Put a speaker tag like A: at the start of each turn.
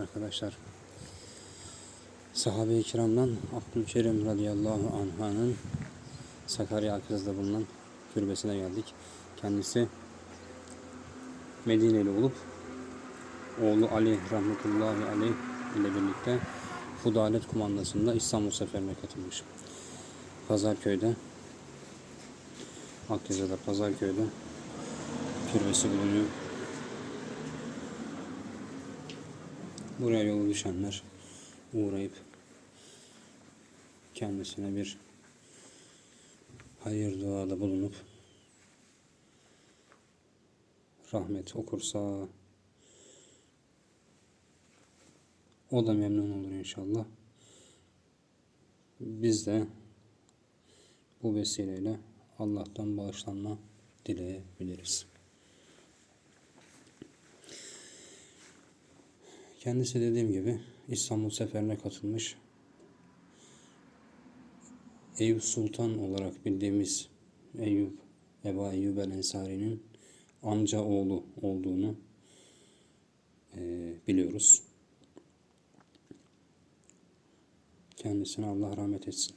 A: arkadaşlar. Sahabe-i kiramdan Abdülkerim radıyallahu anh'ın Sakarya Akız'da bulunan türbesine geldik. Kendisi Medineli olup oğlu Ali rahmetullahi aleyh ile birlikte Fudalet Kumandası'nda İstanbul seferine katılmış. Pazarköy'de Akyazı'da Pazarköy'de türbesi bulunuyor. Buraya yolu düşenler uğrayıp kendisine bir hayır duada bulunup rahmet okursa o da memnun olur inşallah. Biz de bu vesileyle Allah'tan bağışlanma dileyebiliriz. Kendisi dediğim gibi İstanbul seferine katılmış. Eyüp Sultan olarak bildiğimiz Eyüp, Eba Eyyub el Ensari'nin amca oğlu olduğunu eee, biliyoruz. Kendisine Allah rahmet etsin.